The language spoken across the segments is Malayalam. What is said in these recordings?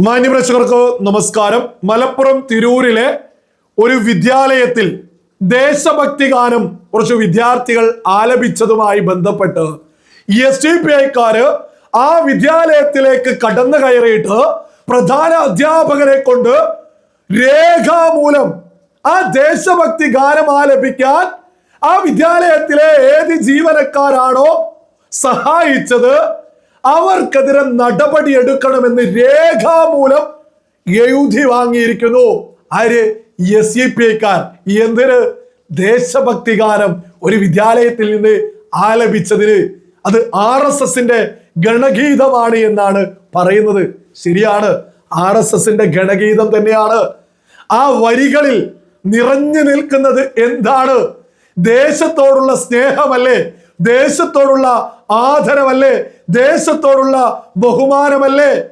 മാന്യപ്രേക്ഷകർക്ക് നമസ്കാരം. മലപ്പുറം തിരൂരിലെ ഒരു വിദ്യാലയത്തിൽ ദേശഭക്തി ഗാനം കുറച്ച് വിദ്യാർത്ഥികൾ ആലപിച്ചതുമായി ബന്ധപ്പെട്ട് എസ് ഡി പി ഐക്കാര് ആ വിദ്യാലയത്തിലേക്ക് കടന്നു കയറിയിട്ട് പ്രധാന അധ്യാപകരെ കൊണ്ട് രേഖാമൂലം ആ ദേശഭക്തി ഗാനം ആലപിക്കാൻ ആ വിദ്യാലയത്തിലെ ഏത് ജീവനക്കാരാണോ സഹായിച്ചത് അവർക്കെതിരെ നടപടി എടുക്കണമെന്ന് രേഖാമൂലം എഴുതി വാങ്ങിയിരിക്കുന്നു. ആര്? എസ് ഇ പി ഐക്കാർ എന്തിന്? ദേശഭക്തി ഗാനം ഒരു വിദ്യാലയത്തിൽ നിന്ന് ആലപിച്ചതിന്. അത് ആർ എസ് എസിന്റെ ഗണഗീതമാണ് എന്നാണ് പറയുന്നത്. ശരിയാണ്. ആർ എസ് എസിന്റെ ഗണഗീതം തന്നെയാണ്. ആ വരികളിൽ നിറഞ്ഞു നിൽക്കുന്നത് എന്താണ്? ദേശത്തോടുള്ള സ്നേഹമല്ലേ? ദേശത്തോടുള്ള ആദരവല്ലേ? ദേശത്തോടുള്ള ബഹുമാനമല്ലേ?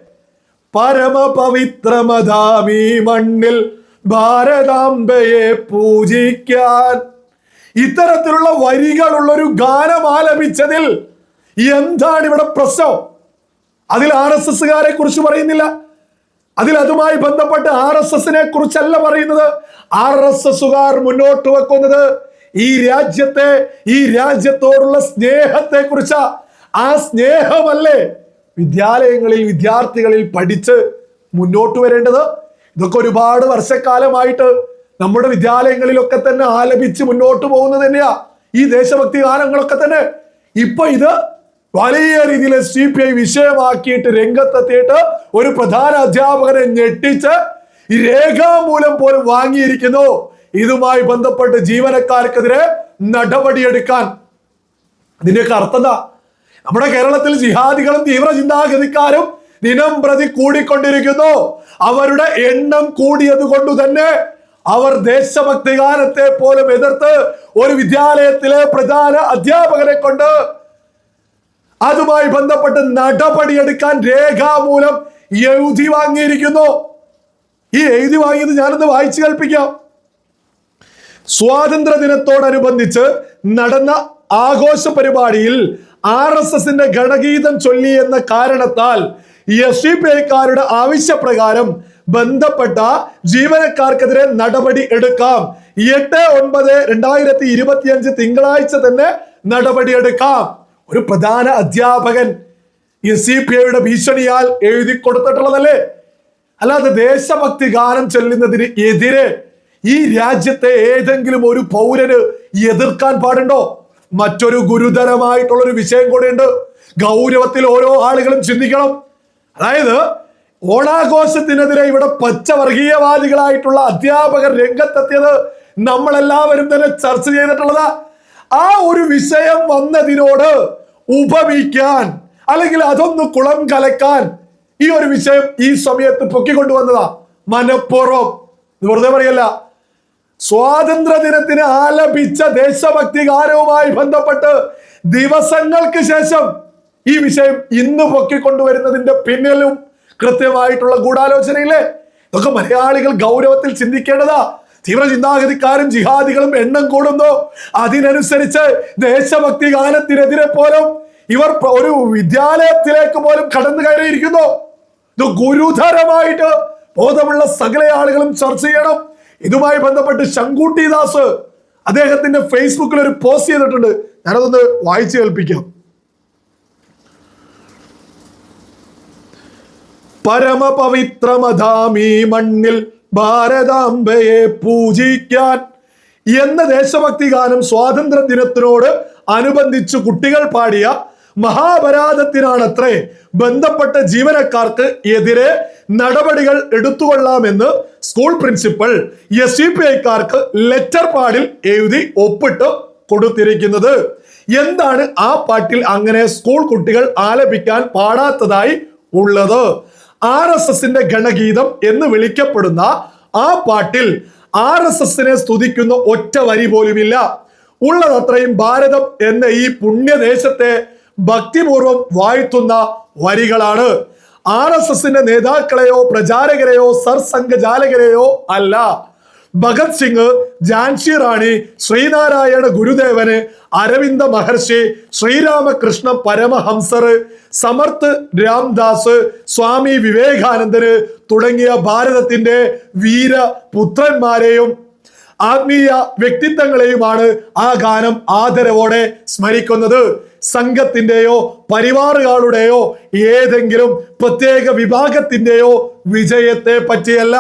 പരമപവിത്രമതാമീ മണ്ണിൽ ഭാരതാംബയെ പൂജിക്കാൻ. ഇത്തരത്തിലുള്ള വരികളുള്ള ഒരു ഗാനം ആലപിച്ചതിൽ എന്താണ് ഇവിടെ പ്രശ്നം? അതിൽ ആർ എസ് എസ്സുകാരെ കുറിച്ച് പറയുന്നില്ല. അതിൽ അതുമായി ബന്ധപ്പെട്ട് ആർ എസ് എസിനെ കുറിച്ചല്ല പറയുന്നത്. ആർ എസ് എസുകാർ മുന്നോട്ട് വെക്കുന്നത് ഈ രാജ്യത്തെ ഈ രാജ്യത്തോടുള്ള സ്നേഹത്തെ കുറിച്ച ആ സ്നേഹമല്ലേ വിദ്യാലയങ്ങളിൽ വിദ്യാർത്ഥികളിൽ പഠിച്ച് മുന്നോട്ട് വരേണ്ടത്? ഇതൊക്കെ ഒരുപാട് വർഷക്കാലമായിട്ട് നമ്മുടെ വിദ്യാലയങ്ങളിലൊക്കെ തന്നെ ആലപിച്ച് മുന്നോട്ട് പോകുന്നത് തന്നെയാ. ഈ ദേശഭക്തി ഗാനങ്ങളൊക്കെ തന്നെ. ഇപ്പൊ ഇത് വലിയ രീതിയിൽ സി പി ഐ വിഷയമാക്കിയിട്ട് രംഗത്തെത്തിയിട്ട് ഒരു പ്രധാന അധ്യാപകനെ ഞെട്ടിച്ച് രേഖാമൂലം പോലും വാങ്ങിയിരിക്കുന്നു. ഇതുമായി ബന്ധപ്പെട്ട് ജീവനക്കാർക്കെതിരെ നടപടിയെടുക്കാൻ. ഇതിന്റെയൊക്കെ അർത്ഥം എന്താ നമ്മുടെ കേരളത്തിൽ ജിഹാദികളും തീവ്ര ചിന്താഗതിക്കാരും ദിനം പ്രതി കൂടിക്കൊണ്ടിരിക്കുന്നു. അവരുടെ എണ്ണം കൂടിയത് കൊണ്ട് തന്നെ അവർ ദേശഭക്തി ഗാനത്തെ പോലും എതിർത്ത് ഒരു വിദ്യാലയത്തിലെ പ്രധാന അധ്യാപകരെ കൊണ്ട് അതുമായി ബന്ധപ്പെട്ട് നടപടിയെടുക്കാൻ രേഖാമൂലം എഴുതി വാങ്ങിയിരിക്കുന്നു. ഈ എഴുതി വാങ്ങിയത് ഞാനൊന്ന് വായിച്ചു കേൾപ്പിക്കാം. സ്വാതന്ത്ര്യ ദിനത്തോടനുബന്ധിച്ച് നടന്ന ആഘോഷ പരിപാടിയിൽ ആർ എസ് എസിന്റെ ഗണഗീതം ചൊല്ലി എന്ന കാരണത്താൽ എസ് ഡി പി ഐക്കാരുടെ ആവശ്യപ്രകാരം ബന്ധപ്പെട്ട ജീവനക്കാർക്കെതിരെ നടപടി എടുക്കാം. എട്ട് ഒൻപത് രണ്ടായിരത്തി ഇരുപത്തിയഞ്ച് തിങ്കളാഴ്ച തന്നെ നടപടി എടുക്കാം. ഒരു പ്രധാന അധ്യാപകൻ എസ് സി പി ഐയുടെ ഭീഷണിയാൽ എഴുതി കൊടുത്തിട്ടുള്ളതല്ലേ അല്ലാതെ ദേശഭക്തി ഗാനം ചൊല്ലുന്നതിന് എതിരെ ഈ രാജ്യത്തെ ഏതെങ്കിലും ഒരു പൗരന് എതിർക്കാൻ പാടുണ്ടോ? മറ്റൊരു ഗുരുതരമായിട്ടുള്ള ഒരു വിഷയം കൂടെയുണ്ട്. ഗൗരവത്തിൽ ഓരോ ആളുകളും ചിന്തിക്കണം. അതായത് ഓണാഘോഷത്തിനെതിരെ ഇവിടെ പച്ചവർഗീയവാദികളായിട്ടുള്ള അധ്യാപകർ രംഗത്തെത്തിയത് നമ്മളെല്ലാവരും തന്നെ ചർച്ച ചെയ്തിട്ടുള്ളതാ. ആ ഒരു വിഷയം വന്നതിനോട് ഉപമിക്കാൻ അല്ലെങ്കിൽ അതൊന്ന് കുളം കലക്കാൻ ഈ ഒരു വിഷയം ഈ സമയത്ത് പൊക്കിക്കൊണ്ടുവന്നതാ. മനഃപൂർവം. ഇത് വെറുതെ പറയല്ല. സ്വാതന്ത്ര്യ ദിനത്തിന് ആലപിച്ച ദേശഭക്തി ഗാനവുമായി ബന്ധപ്പെട്ട് ദിവസങ്ങൾക്ക് ശേഷം ഈ വിഷയം ഇന്ന് പൊക്കിക്കൊണ്ടുവരുന്നതിന്റെ പിന്നിലും കൃത്യമായിട്ടുള്ള ഗൂഢാലോചനയില്ലേ ഇതൊക്കെ മലയാളികൾ ഗൗരവത്തിൽ ചിന്തിക്കേണ്ടതാ. തീവ്ര ചിന്താഗതിക്കാരും ജിഹാദികളും എണ്ണം കൂടുന്നു. അതിനനുസരിച്ച് ദേശഭക്തി ഗാനത്തിനെതിരെ പോലും ഇവർ ഒരു വിദ്യാലയത്തിലേക്ക് പോലും കടന്നു കയറിയിരിക്കുന്നു. ഇത് ഗുരുതരമായിട്ട് ബോധമുള്ള സകല ആളുകളും ചർച്ച ചെയ്യണം. ഇതുമായി ബന്ധപ്പെട്ട് ശങ്കൂട്ടി ദാസ് അദ്ദേഹത്തിന്റെ ഫേസ്ബുക്കിൽ ഒരു പോസ്റ്റ് ചെയ്തിട്ടുണ്ട്. ഞാനതൊന്ന് വായിച്ചു കേൾപ്പിക്കാം. പരമപവിത്രമതാമീ മണ്ണിൽ ഭാരതാംബയെ പൂജിക്കാൻ എന്ന ദേശഭക്തി ഗാനം സ്വാതന്ത്ര്യ ദിനത്തിനോട് അനുബന്ധിച്ച് കുട്ടികൾ പാടിയ മഹാപരാധത്തിനാണത്രേ ബന്ധപ്പെട്ട ജീവനക്കാർക്ക് എതിരെ നടപടികൾ എടുത്തുകൊള്ളാമെന്ന് school principal S D P ഐക്കാർക്ക് letter പാഡിൽ എഴുതി ഒപ്പിട്ട് കൊടുത്തിരിക്കുന്നത്. എന്താണ് ആ പാട്ടിൽ അങ്ങനെ സ്കൂൾ കുട്ടികൾ ആലപിക്കാൻ പാടാത്തതായി ഉള്ളത്? ആർ എസ് എസിന്റെ ഗണഗീതം എന്ന് വിളിക്കപ്പെടുന്ന ആ പാട്ടിൽ ആർ എസ് എസിനെ സ്തുതിക്കുന്ന ഒറ്റ വരി പോലുമില്ല. ഉള്ളതത്രയും ഭാരതം എന്ന ഈ പുണ്യദേശത്തെ ഭക്തിപൂർവം വാഴ്ത്തുന്ന വരികളാണ്. ആർ എസ് എസിന്റെ നേതാക്കളെയോ പ്രചാരകരെയോ സർസംഘചാലകരെയോ അല്ല. ഭഗത് സിംഗ് ജാൻസി റാണി ശ്രീനാരായണ ഗുരുദേവന് അരവിന്ദ മഹർഷി ശ്രീരാമകൃഷ്ണ പരമഹംസർ സമർത്ഥ് രാംദാസ് സ്വാമി വിവേകാനന്ദന് തുടങ്ങിയ ഭാരതത്തിന്റെ വീരപുത്രന്മാരെയും ആത്മീയ വ്യക്തിത്വങ്ങളെയുമാണ് ആ ഗാനം ആദരവോടെ സ്മരിക്കുന്നത്. സംഘത്തിന്റെയോ പരിവാറുകളുടെയോ ഏതെങ്കിലും പ്രത്യേക വിഭാഗത്തിന്റെയോ വിജയത്തെ പറ്റിയല്ല.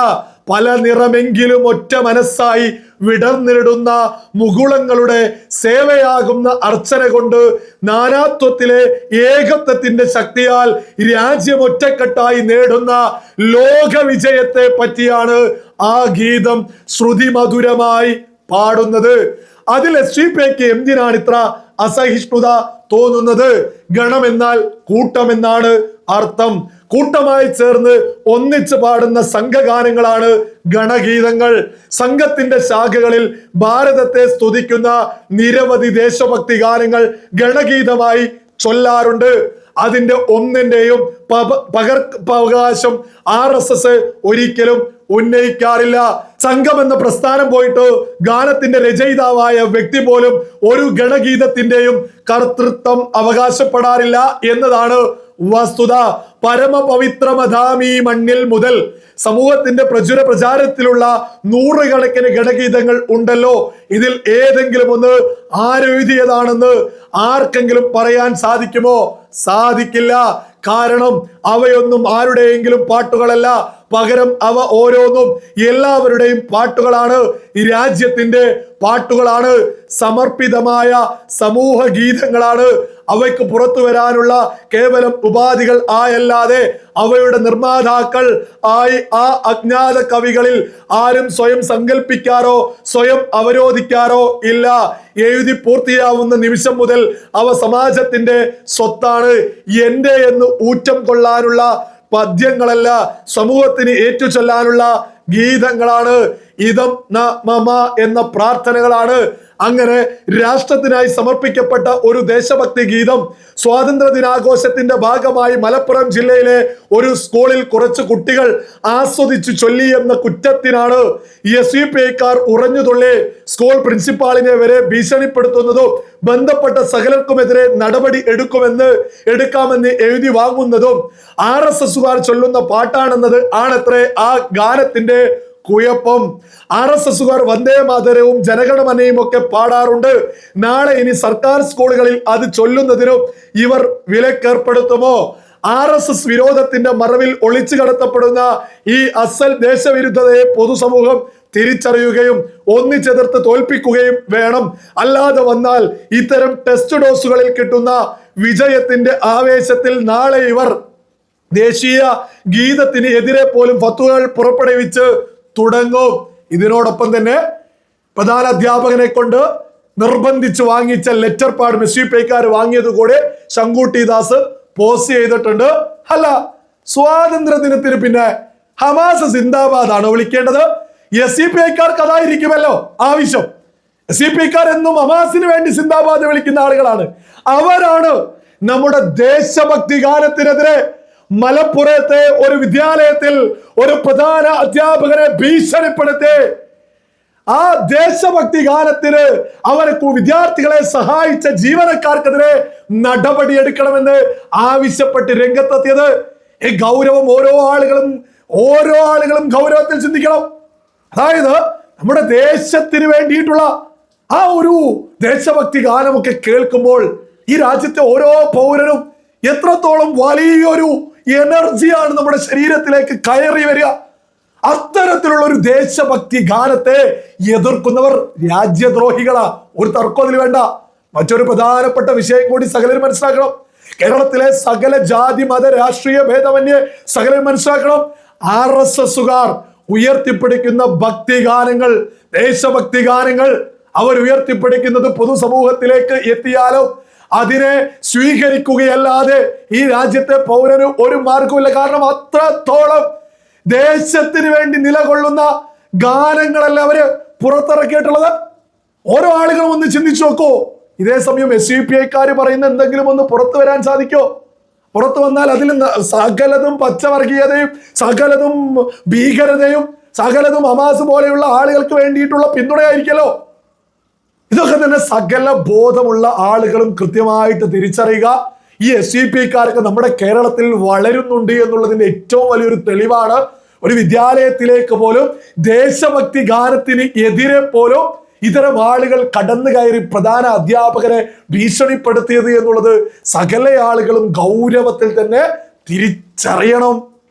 പല നിറമെങ്കിലും ഒറ്റ മനസ്സായി വിടർന്നിടുന്ന മുകുളങ്ങളുടെ സേവയാകുന്ന അർച്ചന കൊണ്ട് നാനാത്വത്തിലെ ഏകത്വത്തിന്റെ ശക്തിയാൽ രാജ്യം ഒറ്റക്കെട്ടായി നേടുന്ന ലോകവിജയത്തെ പറ്റിയാണ് ആ ഗീതം ശ്രുതിമധുരമായി പാടുന്നത്. അതിൽ എസ് ജി പേക്ക് എന്തിനാണ് ഇത്ര അസഹിഷ്ണുത തോന്നുന്നത്? ഗണം എന്നാൽ കൂട്ടം എന്നാണ് അർത്ഥം. കൂട്ടമായി ചേർന്ന് ഒന്നിച്ച് പാടുന്ന സംഘഗാനങ്ങളാണ് ഗണഗീതങ്ങൾ. സംഘത്തിന്റെ ശാഖകളിൽ ഭാരതത്തെ സ്തുതിക്കുന്ന നിരവധി ദേശഭക്തി ഗാനങ്ങൾ ഗണഗീതമായി ചൊല്ലാറുണ്ട്. അതിന്റെ ഒന്നിന്റെയും പക- പകർപ്പവകാശം ആർ എസ് എസ് ഒരിക്കലും ഉന്നയിക്കാറില്ല. സംഘം എന്ന പ്രസ്ഥാനം പോയിട്ട് ഗാനത്തിന്റെ രചയിതാവായ വ്യക്തി പോലും ഒരു ഗണഗീതത്തിന്റെയും കർത്തൃത്വം അവകാശപ്പെടാറില്ല എന്നതാണ് വസ്തുത പരമപവിത്രമധാമീ മണ്ണിൽ മുതൽ സമൂഹത്തിന്റെ പ്രചുര പ്രചാരത്തിലുള്ള നൂറുകണക്കിന് ഗണഗീതങ്ങൾ ഉണ്ടല്ലോ. ഇതിൽ ഏതെങ്കിലും ഒന്ന് ആരെഴുതിയതാണെന്ന് ആർക്കെങ്കിലും പറയാൻ സാധിക്കുമോ? സാധിക്കില്ല. കാരണം അവയൊന്നും ആരുടെയെങ്കിലും പാട്ടുകളല്ല. പകരം അവ ഓരോന്നും എല്ലാവരുടെയും പാട്ടുകളാണ്. ഈ രാജ്യത്തിന്റെ പാട്ടുകളാണ്. സമർപ്പിതമായ സമൂഹ ഗീതങ്ങളാണ് അവയ്ക്ക് പുറത്തു വരാനുള്ള കേവലം ഉപാധികൾ ആയല്ലാതെ അവയുടെ നിർമ്മാതാക്കൾ ആയി ആ അജ്ഞാത കവികളിൽ ആരും സ്വയം സങ്കല്പിക്കാറോ സ്വയം അവരോധിക്കാറോ ഇല്ല. എഴുതി പൂർത്തിയാവുന്ന നിമിഷം മുതൽ അവ സമാജത്തിന്റെ സ്വത്താണ്. എന്റെ എന്ന് ഊറ്റം കൊള്ളാനുള്ള പദ്യങ്ങളല്ല സമൂഹത്തിന് ഏറ്റുചൊല്ലാനുള്ള ഗീതങ്ങളാണ്. ഇതം ന മമ എന്ന പ്രാർത്ഥനകളാണ് അങ്ങനെ രാഷ്ട്രത്തിനായി സമർപ്പിക്കപ്പെട്ട ഒരു ദേശഭക്തി ഗീതം സ്വാതന്ത്ര്യ ദിനാഘോഷത്തിന്റെ ഭാഗമായി മലപ്പുറം ജില്ലയിലെ ഒരു സ്കൂളിൽ കുറച്ച് കുട്ടികൾ ആസ്വദിച്ചു ചൊല്ലി എന്ന കുറ്റത്തിനാണ് എസ് യു പി ഐക്കാർ ഉറഞ്ഞുതുള്ളി സ്കൂൾ പ്രിൻസിപ്പാളിനെ വരെ ഭീഷണിപ്പെടുത്തുന്നതും ബന്ധപ്പെട്ട സകലർക്കുമെതിരെ നടപടി എടുക്കുമെന്ന് എടുക്കാമെന്ന് എഴുതി വാങ്ങുന്നതും ആർ എസ് എസുകാർ ചൊല്ലുന്ന പാട്ടാണെന്നത് ആണത്രേ ആ ഗാനത്തിന്റെ കുഴപ്പം. ആർ എസ് എസുകാർ വന്ദേ മാതരവും ജനഗണമനയും ഒക്കെ പാടാറുണ്ട്. നാളെ ഇനി സർക്കാർ സ്കൂളുകളിൽ അത് ചൊല്ലുന്നതിനും ഇവർ വിലക്കേർപ്പെടുത്തുമോ? ആർ എസ് എസ് വിരോധത്തിന്റെ മറവിൽ ഒളിച്ചു കടത്തപ്പെടുന്ന ഈ അസൽ ദേശവിരുദ്ധതയെ പൊതുസമൂഹം തിരിച്ചറിയുകയും ഒന്നിച്ചെതിർത്ത് തോൽപ്പിക്കുകയും വേണം. അല്ലാതെ വന്നാൽ ഇത്തരം ടെസ്റ്റ് ഡോസുകളിൽ കിട്ടുന്ന വിജയത്തിന്റെ ആവേശത്തിൽ നാളെ ഇവർ ദേശീയ ഗീതത്തിന് എതിരെ പോലും ഫത്തുകൾ പുറപ്പെടുവിച്ച് തുടങ്ങും. ഇതിനോടൊപ്പം തന്നെ പ്രധാന അധ്യാപകനെ കൊണ്ട് നിർബന്ധിച്ച് വാങ്ങിച്ച ലെറ്റർ പാഡ് മെസ്സി പേക്കാർ വാങ്ങിയത് കൂടെ ശങ്കുട്ടി ദാസ് പോസ്റ്റ് ചെയ്തിട്ടുണ്ട്. അല്ല സ്വാതന്ത്ര്യ ദിനത്തിന് പിന്നെ ഹമാസ് സിന്ദാബാദ് ആണ് വിളിക്കേണ്ടത്. എസ് സി പി ഐക്കാർക്ക് അതായിരിക്കുമല്ലോ ആവശ്യം. എസ് സി പി ഐക്കാർ എന്നും ഹമാസിന് വേണ്ടി സിന്ദാബാദ് വിളിക്കുന്ന ആളുകളാണ്. അവരാണ് നമ്മുടെ ദേശഭക്തി ഗാനത്തിനെതിരെ മലപ്പുറത്തെ ഒരു വിദ്യാലയത്തിൽ ഒരു പ്രധാന അധ്യാപകനെ ഭീഷണിപ്പെടുത്തി. ആ ദേശഭക്തി ഗാനത്തിന് അവരെ വിദ്യാർത്ഥികളെ സഹായിച്ച ജീവനക്കാർക്കെതിരെ നടപടി എടുക്കണമെന്ന് ആവശ്യപ്പെട്ട് രംഗത്തെത്തിയത്. ഈ ഗൗരവം ഓരോ ആളുകളും ഓരോ ആളുകളും ഗൗരവത്തിൽ ചിന്തിക്കണം. അതായത് നമ്മുടെ ദേശത്തിന് വേണ്ടിയിട്ടുള്ള ആ ഒരു ദേശഭക്തി ഗാനമൊക്കെ കേൾക്കുമ്പോൾ ഈ രാജ്യത്തെ ഓരോ പൗരനും എത്രത്തോളം വലിയൊരു എനർജിയാണ് നമ്മുടെ ശരീരത്തിലേക്ക് കയറി വരിക. അത്തരത്തിലുള്ള ഒരു ദേശഭക്തി ഗാനത്തെ എതിർക്കുന്നവർ രാജ്യദ്രോഹികളാ. ഒരു തർക്കം അതിൽ വേണ്ട. മറ്റൊരു പ്രധാനപ്പെട്ട വിഷയം കൂടി സകലരും മനസ്സിലാക്കണം. കേരളത്തിലെ സകല ജാതി മത രാഷ്ട്രീയ ഭേദമന്യേ സകലരും മനസ്സിലാക്കണം. ആർ എസ് എസുകാർ ഉയർത്തിപ്പിടിക്കുന്ന ഭക്തി ഗാനങ്ങൾ ദേശഭക്തി ഗാനങ്ങൾ അവർ ഉയർത്തിപ്പിടിക്കുന്നത് പൊതുസമൂഹത്തിലേക്ക് എത്തിയാലോ? അതിനെ സ്വീകരിക്കുകയല്ലാതെ ഈ രാജ്യത്തെ പൗരന് ഒരു മാർഗവുമില്ല. കാരണം അത്രത്തോളം ദേശത്തിന് വേണ്ടി നിലകൊള്ളുന്ന ഗാനങ്ങളല്ല അവർ പുറത്തിറക്കിയിട്ടുള്ളത്. ഓരോ ആളുകളും ഒന്ന് ചിന്തിച്ചു നോക്കൂ. ഇതേ സമയം എസ് യു പി ഐക്കാർ പറയുന്ന എന്തെങ്കിലും ഒന്ന് പുറത്തു വരാൻ സാധിക്കോ? പുറത്തു വന്നാൽ അതിൽ സകലതും പച്ചവർഗീയതയും സകലതും ഭീകരതയും സകലതും ഹമാസ് പോലെയുള്ള ആളുകൾക്ക് വേണ്ടിയിട്ടുള്ള പിന്തുണയായിരിക്കല്ലോ. ഇതൊക്കെ തന്നെ സകല ബോധമുള്ള ആളുകളും കൃത്യമായിട്ട് തിരിച്ചറിയുക. ഈ എസ് സി പി കാരൊക്കെ നമ്മുടെ കേരളത്തിൽ വളരുന്നുണ്ട് എന്നുള്ളതിന്റെ ഏറ്റവും വലിയൊരു തെളിവാണ്. ഒരു വിദ്യാലയത്തിലേക്ക് പോലും ദേശഭക്തി ഗാനത്തിന് എതിരെ പോലും ഇത്തരം ആളുകൾ കടന്നു കയറി പ്രധാന അധ്യാപകരെ ഭീഷണിപ്പെടുത്തിയത് എന്നുള്ളത് സകല ആളുകളും ഗൗരവത്തിൽ തന്നെ തിരിച്ചറിയണം.